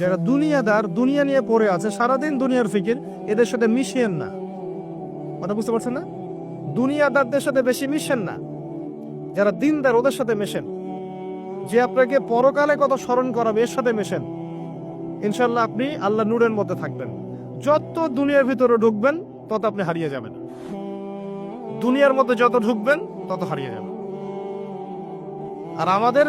যারা দুনিয়াদার, দুনিয়া নিয়ে পড়ে আছে, সারাদিন দুনিয়ার ফিকির, এদের সাথে মিশিয়েন না। কথা বুঝতে পারছেন না? দুনিয়াদারদের সাথে বেশি মিশেন না। যারা দিনদার, ওদের সাথে মেশেন। যে আপনাকে পরকালে কত স্মরণ করাবে, এর সাথে মেশেন। ইনশাল্লাহ আপনি আল্লাহ নূরের মধ্যে থাকবেন। যত দুনিয়ার ভিতরে ঢুকবেন, তত আপনি হারিয়ে যাবেন। দুনিয়ার মধ্যে যত ঢুকবেন, তত হারিয়ে যাবেন। আর আমাদের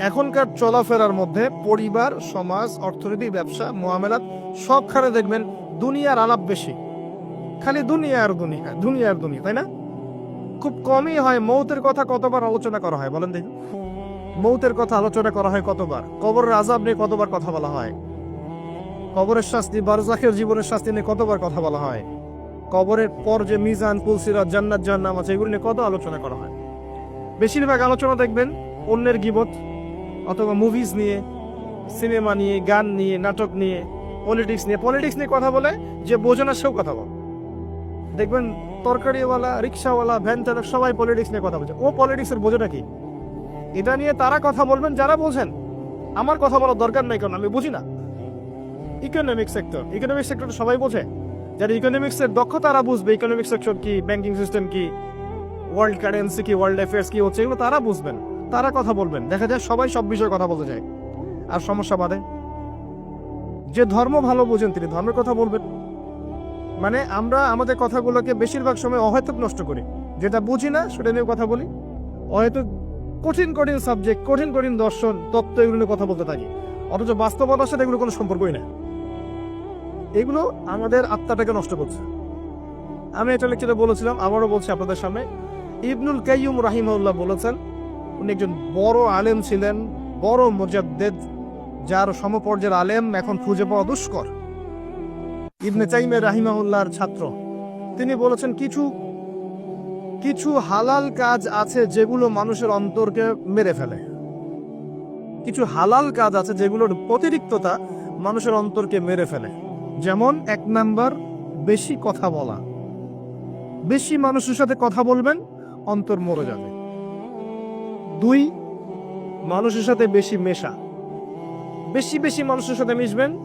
এখনকার চলাফেরার মধ্যে পরিবার, সমাজ, অর্থনীতি, ব্যবসা মোয়ামেলাত সবখানে দেখবেন দুনিয়ার আলাপ বেশি। খালি দুনিয়া আর দুনিয়া দুনিয়া আর দুনিয়া, তাই না? খুব কমই হয় মৌতের কথা কতবার আলোচনা করা হয়, বলেন দেখি। মৌতের কথা আলোচনা করা হয় কতবার? কবরের আজাব নিয়ে কতবার কথা বলা হয়? কবরের শাস্তি বারজাখের জীবনের শাস্তি নিয়ে কতবার কথা বলা হয়? কবরের পর যে মিজান, পুলসিরাত, জান্নাত জান্নাম আছে, এগুলো নিয়ে কত আলোচনা করা হয়? বেশিরভাগ আলোচনা দেখবেন অন্যের গিবত অথবা মুভিজ নিয়ে সিনেমা নিয়ে, গান নিয়ে, নাটক নিয়ে পলিটিক্স নিয়ে পলিটিক্স নিয়ে কথা বলে, যে বোঝে না সেও কথা বলে। দেখবেন তরকারিওয়ালা, রিক্সাওয়ালা ভ্যান চালক, সবাই পলিটিক্স নিয়ে কথা বলছে। ও পলিটিক্সের বোঝেটা কি? এটা নিয়ে তারা কথা বলবেন, যারা বোঝেন আমার কথা বলার দরকার নাই কারণ আমি বুঝি না। ইকোনমিক সেক্টর ইকোনমিক সেক্টর সবাই বোঝে। যারা ইকোনমিক্সের দক্ষ তারা বুঝবে। ইকোনমিক সেক্টর কি ব্যাংকিং সিস্টেম কি ওয়ার্ল্ড কারেন্সি কি ওয়ার্ল্ড অ্যাফেয়ার্স কি হচ্ছে, এগুলো তারা বুঝবেন। তারা কথা বলবেন। দেখা যায় সবাই সব বিষয়ে কথা বলতে চায়। আর সমস্যা বাদে, যে ধর্ম ভালো বোঝেন তিনি, ধর্মের কথা বলবেন। মানে আমরা আমাদের কথাগুলোকে বেশিরভাগ সময় অহেতুক নষ্ট করি। যেটা বুঝি না, সেটা নিয়ে কথা বলি। অহেতুক কঠিন কঠিন সাবজেক্ট কঠিন কঠিন দর্শন, তত্ত্ব, এগুলো নিয়ে কথা বলতে থাকি। অথচ বাস্তবতার সাথে এগুলো কোনো সম্পর্কই না এগুলো আমাদের আত্মাটাকে নষ্ট করছে। আমি এটা লেকচারে বলেছিলাম, আবারও বলছি আপনাদের সামনে। ইবনুল কাইয়ুম রাহিমাউল্লাহ বলেছেন উনি একজন বড় আলেম ছিলেন, বড় মুজাদ্দেদ, যার সমপর্যায়ের আলেম এখন খুঁজে পাওয়া দুষ্কর। ইবনে চাইমে রাহিমাউল্লাহর ছাত্র। তিনি বলেছেন, কিছু কিছু হালাল কাজ আছে যেগুলো মানুষের অন্তরকে মেরে ফেলে। কিছু হালাল কাজ আছে যেগুলোর অতিরিক্ততা মানুষের অন্তরকে মেরে ফেলে। যেমন, এক নাম্বার, বেশি কথা বলা। বেশি মানুষের সাথে কথা বলবেন, অন্তর মরে যাবে। দুই, মানুষের সাথে বেশি মেশা। বেশি বেশি মানুষের সাথে মিশবেন,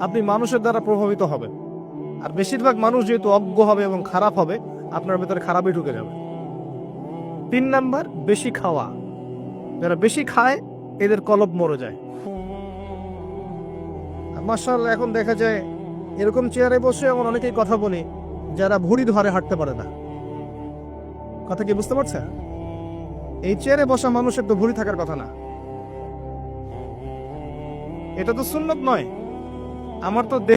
আপনি মানুষের দ্বারা প্রভাবিত হবেন। আর বেশিরভাগ মানুষ যেহেতু অজ্ঞ হবে এবং খারাপ হবে, আপনার ভেতরে খারাপই ঢুকে যাবে। তিন নাম্বার, বেশি খাওয়া। যারা বেশি খায়, এদের কলব মরে যায়। মার্শাল এখন দেখা যায়, এরকম চেয়ারে বসে এমন অনেকেই কথা বলি, যারা ভুড়ি ধরে হাঁটতে পারে না। কথা কি বুঝতে পারছেন? এই চেয়ারে বসা মানুষের তো ভুড়ি থাকার কথা না। এটা তো সুন্নত নয়। আমার তো